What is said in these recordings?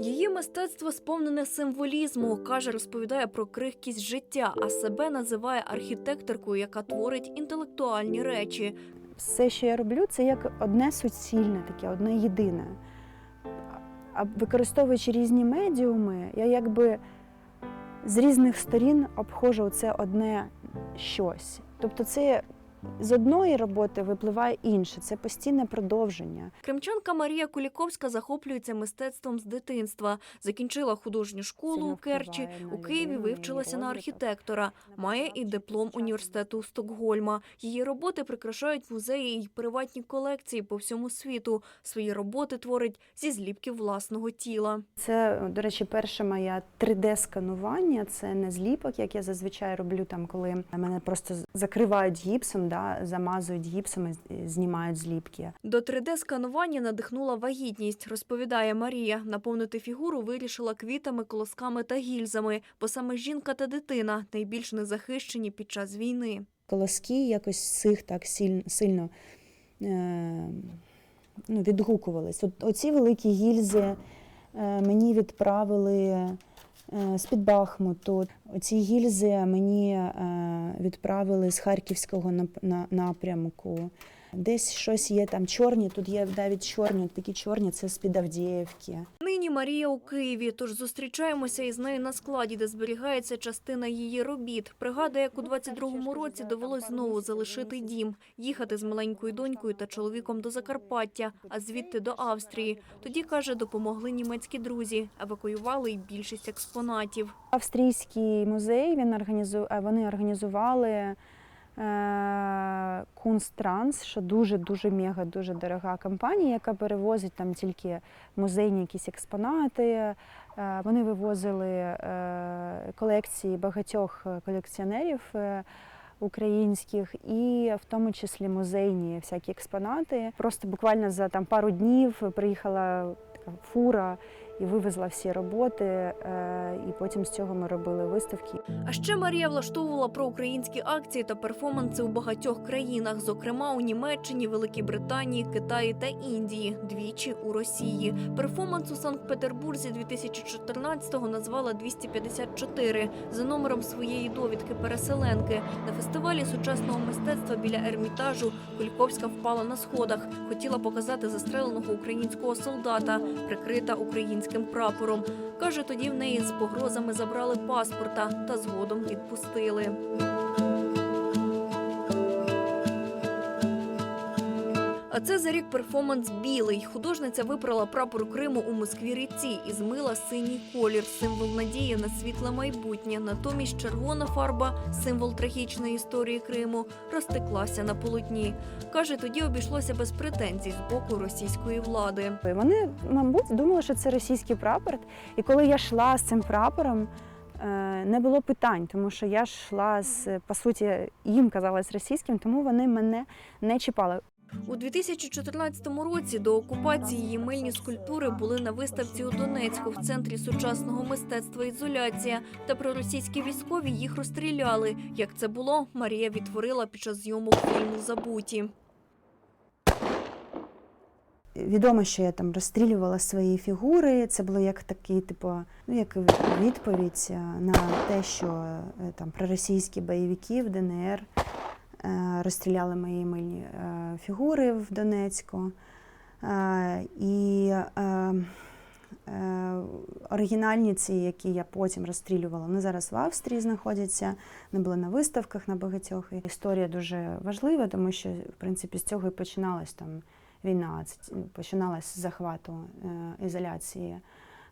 Її мистецтво сповнене символізму. каже, розповідає про крихкість життя, а себе називає архітекторкою, яка творить інтелектуальні речі. все, що я роблю, це як одне суцільне, таке, одне єдине. А використовуючи різні медіуми, я якби з різних сторін обходжу це одне щось. Тобто, це з одної роботи випливає інше, це постійне продовження. Кримчанка Марія Куліковська захоплюється мистецтвом з дитинства. Закінчила художню школу у Керчі. У Києві вивчилася на архітектора. Має і диплом університету Стокгольма. Її роботи прикрашають музеї і приватні колекції по всьому світу. Свої роботи творить зі зліпків власного тіла. Це, до речі, перше моє 3D-сканування. Це не зліпок, як я зазвичай роблю, там, коли мене просто закривають гіпсом, да, замазують гіпсом і знімають зліпки. До 3D-сканування надихнула вагітність, розповідає Марія. Наповнити фігуру вирішила квітами, колосками та гільзами, бо саме жінка та дитина найбільш незахищені під час війни. колоски якось цих так сильно, сильно е, ну, відгукувались. От, оці великі гільзи е, мені відправили е, з-під Бахмуту. Оці гільзи мені е, відправили з Харківського нап- напрямку. Десь щось є там чорні, тут є навіть чорні, такі чорні, це з-під Авдіївки. Нині Марія у Києві, тож зустрічаємося із нею на складі, де зберігається частина її робіт. Пригадує, як у 22-му році довелось знову залишити дім, їхати з маленькою донькою та чоловіком до Закарпаття, а звідти до Австрії. Тоді, каже, допомогли німецькі друзі, евакуювали й більшість експонатів. Австрійський музей він організу... е, вони організували. Кунстранс, що дуже дуже мега дуже дорога компанія, яка перевозить там тільки музейні якісь експонати. Е, Вони вивозили е... колекції багатьох колекціонерів. е, Українських і в тому числі музейні всякі експонати. Просто буквально за там пару днів приїхала така фура і вивезла всі роботи. е, І потім з цього ми робили виставки. А ще Марія влаштовувала проукраїнські акції та перформанси у багатьох країнах, зокрема у Німеччині, Великій Британії, Китаї та Індії, двічі у Росії. Перформанс у Санкт-Петербурзі 2014-го назвала 254 за номером своєї довідки переселенки. На фестивалі сучасного мистецтва біля Ермітажу Кульковська впала на сходах. Хотіла показати застреленого українського солдата, прикрита українським прапором. Каже, тоді в неї з погрозами забрали паспорта та згодом відпустили. А це за рік перформанс білий. Художниця випрала прапор Криму у Москві ріці і змила синій колір, символ надії на світле майбутнє. Натомість червона фарба, символ трагічної історії Криму, розтеклася на полотні. Каже, тоді обійшлося без претензій з боку російської влади. Вони, мабуть, думали, що це російський прапор. І коли я йшла з цим прапором, е, не було питань, тому що я йшла з по суті, їм казалось російським, тому вони мене не чіпали. У 2014 році до окупації її мильні скульптури були на виставці у Донецьку в центрі сучасного мистецтва ізоляція. Та проросійські військові їх розстріляли. Як це було, Марія відтворила під час зйомок фільму Забуті. Відомо, що я там розстрілювала свої фігури. Це було як такий, типу, ну як відповідь е, на те, що е, там проросійські бойовики в ДНР розстріляли мої мильні е, фігури в Донецьку. Е, І е, е, оригінальні ці, які я потім розстрілювала, вони зараз в Австрії знаходяться. Вони були на виставках на багатьох. Історія дуже важлива, тому що в принципі з цього і починалась там війна. Це починалась з захвату е, ізоляції.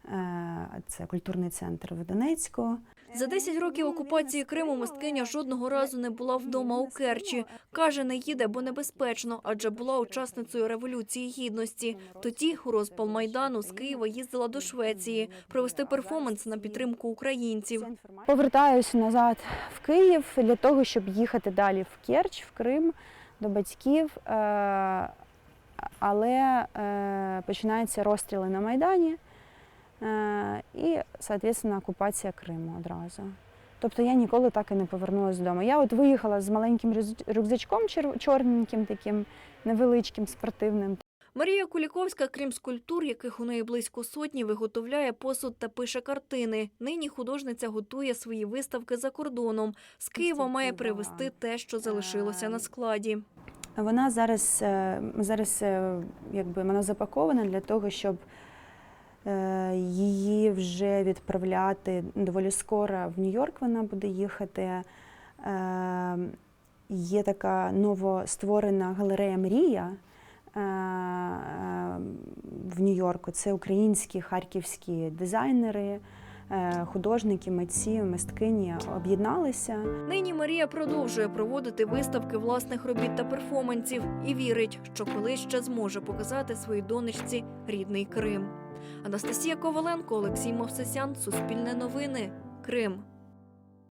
Е, Це культурний центр в Донецьку. За 10 років окупації Криму мисткиня жодного разу не була вдома у Керчі. Каже, не їде, бо небезпечно, адже була учасницею революції гідності. Тоді у розпал майдану з Києва їздила до Швеції провести перформанс на підтримку українців. Повертаюся назад в Київ для того, щоб їхати далі в Керч, в Крим до батьків. Е, Але е, починаються розстріли на Майдані і, соответственно, окупація Криму одразу. Тобто я ніколи так і не повернулася додому. Я от виїхала з маленьким рюкз- рюкзачком чорненьким, таким невеличким, спортивним. Марія Куліковська, крім скульптур, яких у неї близько сотні, виготовляє посуд та пише картини. Нині художниця готує свої виставки за кордоном. З Києва має привезти те, що залишилося на складі. Вона зараз, е, зараз е, якби вона запакована для того, щоб е, її вже відправляти доволі скоро в Нью-Йорк. Вона буде їхати. Е, Є така новостворена галерея Мрія е, е, в Нью-Йорку. Це українські харківські дизайнери, е, художники, митці, мисткині об'єдналися. Нині Марія продовжує проводити виставки власних робіт та перформансів і вірить, що колись ще зможе показати своїй донечці рідний Крим. Анастасія Коваленко, Олексій Мовсесян, Суспільне новини, Крим.